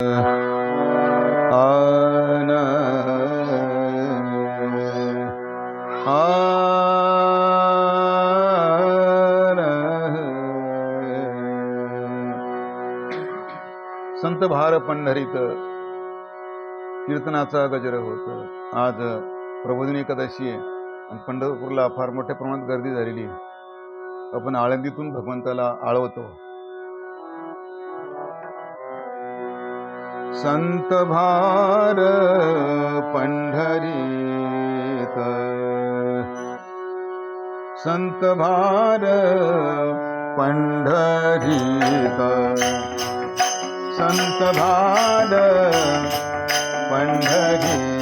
संत भार पंढरीत कीर्तनाचा गजर होत. आज प्रबोधिनी एकादशी आहे आणि पंढरपूरला फार मोठ्या प्रमाणात गर्दी झालेली आहे. आपण आळंदीतून भगवंताला आळवतो. संत भार पंढरीत. संत भार पंढरीत. संत भार पंढरीत.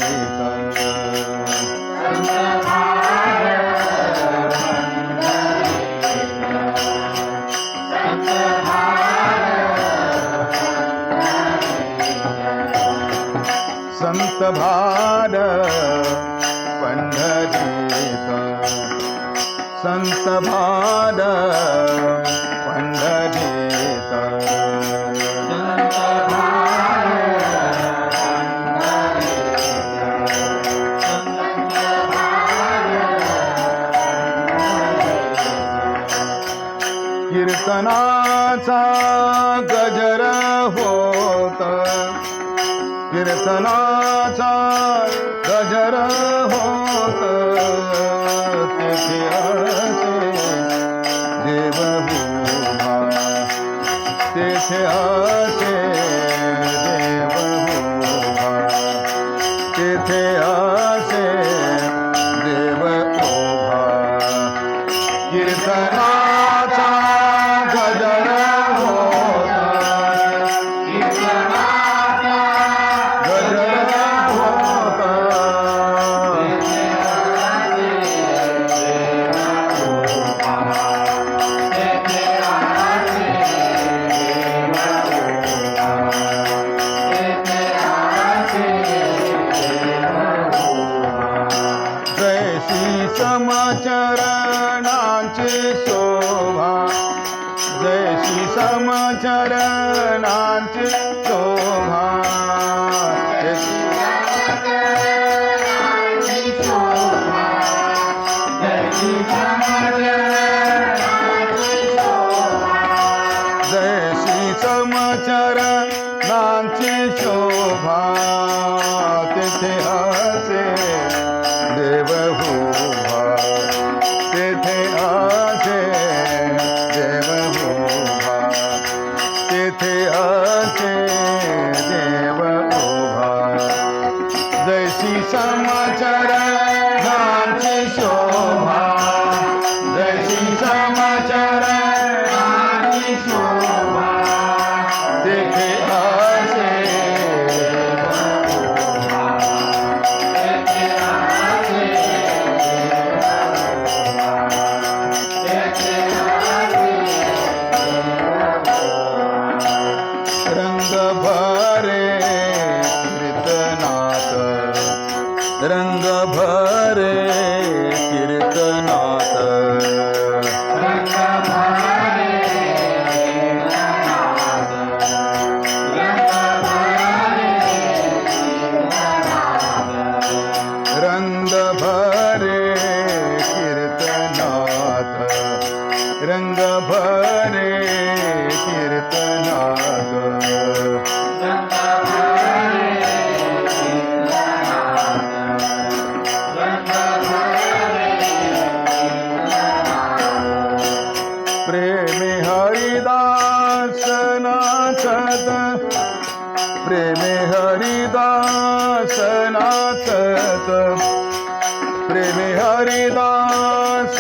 भार पंढरीत कीर्तनाचा गजर होत कीर्तनाचा गजर होत तेथे तेथे असे समचरणांची शोभा। जैसी समचरणांची शोभा। जैसी समचरणांची शोभा। तेथे असे देव उभा तेथे असे प्रेमे हरिदास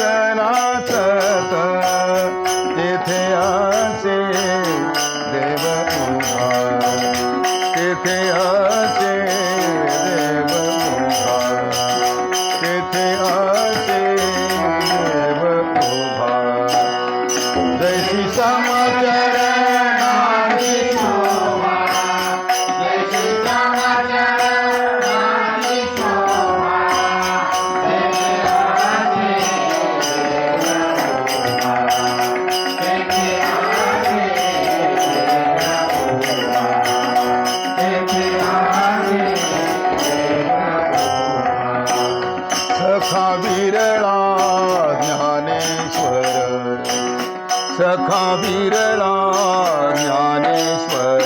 विरला ज्ञानेश्वर.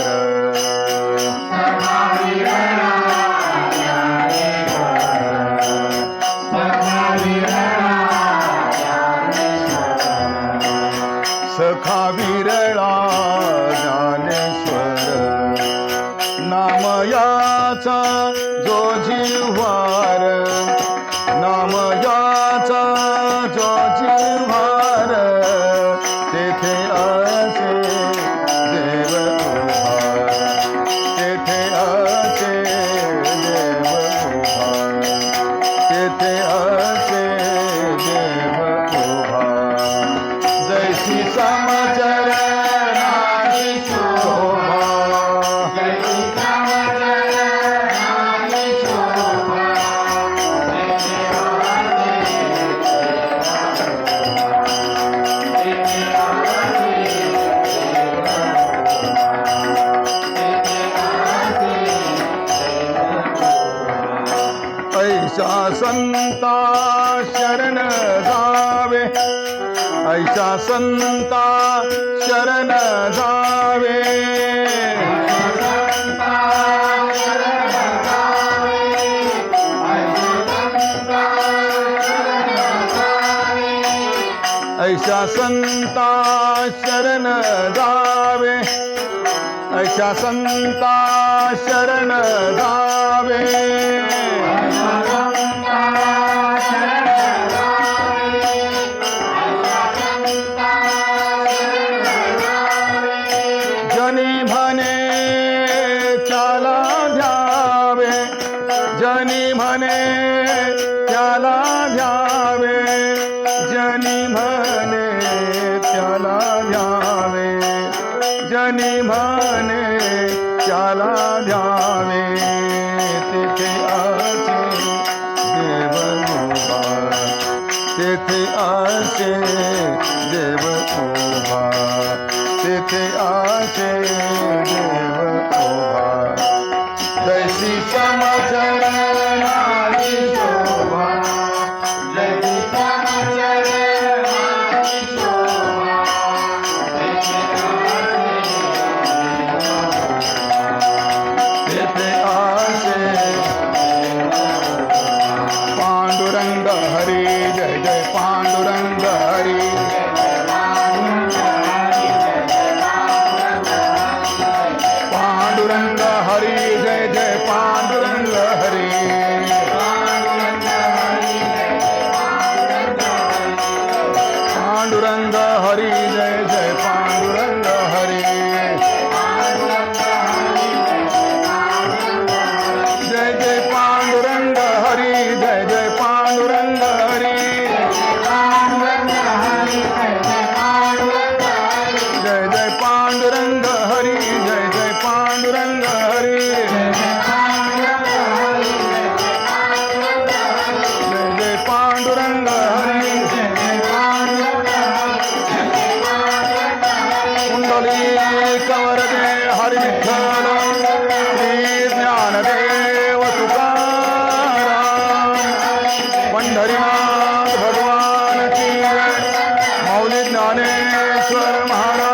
संता शरण जावे। ऐसा संता शरण जावे। ऐसा संता शरण जावे। ऐसा संता शरण जावे। जनी म्हणे त्याला ध्याने तिथे असे देव उभा. तेथे असे देव उभा. तेथे असे सर्माणा